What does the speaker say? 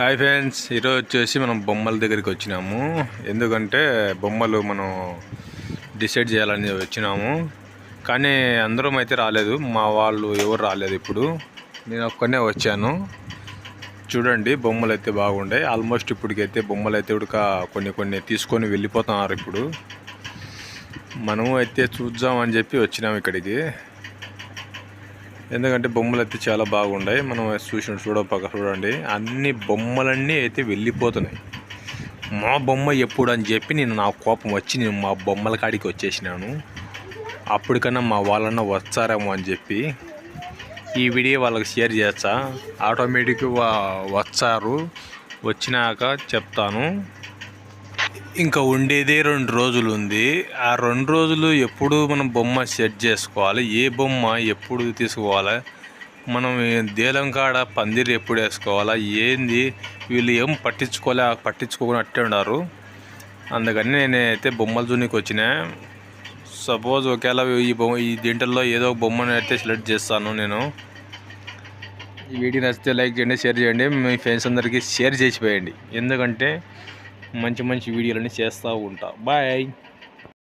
Hi friends ఈరోజు వచ్చేసి మనం బొమ్మల దగ్గరికి వచ్చినాము. ఎందుకంటే బొమ్మలు మనం డిసైడ్ చేయాలని వచ్చినాము. కానీ అందరం అయితే రాలేదు. మా వాళ్ళు ఎవరు రాలేదు ఇప్పుడు. నేను ఒక్కనే వచ్చాను. చూడండి బొమ్మలు అయితే బాగుండే. ఆల్మోస్ట్ ఇప్పటికైతే బొమ్మలు అయితే ఉడక కొన్ని కొన్ని తీసుకొని వెళ్ళిపోతున్నారు ఇప్పుడు. మనము అయితే చూద్దామని చెప్పి వచ్చినాము ఇక్కడికి. ఎందుకంటే బొమ్మలు అయితే చాలా బాగున్నాయి మనం చూసిన చూడపక్క చూడండి. అన్ని బొమ్మలన్నీ అయితే వెళ్ళిపోతున్నాయి. మా బొమ్మ ఎప్పుడు అని చెప్పి నేను నా కోపం వచ్చి నేను మా బొమ్మల కాడికి వచ్చేసినాను. అప్పటికన్నా మా వాళ్ళన్న వచ్చారేమో అని చెప్పి ఈ వీడియో వాళ్ళకి షేర్ చేస్తా. ఆటోమేటిక్ వచ్చారు. వచ్చినాక చెప్తాను. ఇంకా ఉండేదే రెండు రోజులు ఉంది. ఆ రెండు రోజులు ఎప్పుడు మనం బొమ్మ సెట్ చేసుకోవాలి? ఏ బొమ్మ ఎప్పుడు తీసుకోవాలి? మనం దేలం కాడ పందిరి ఎప్పుడు వేసుకోవాలా? ఏంది? వీళ్ళు ఏం పట్టించుకోలే పట్టించుకోకుండా అట్టే ఉన్నారు. అందుకని నేనైతే బొమ్మల జూనికి వచ్చిన. సపోజ్ ఒకవేళ ఈ బొమ్మ ఈ దీంట్లో ఏదో ఒక బొమ్మను అయితే సెలెక్ట్ చేస్తాను నేను. ఈ వీడియో నచ్చితే లైక్ చేయండి షేర్ చేయండి. మీ ఫ్రెండ్స్ అందరికీ షేర్ చేసిపోయండి. ఎందుకంటే మంచి మంచి వీడియోలని చేస్తూ ఉంటా. బాయ్.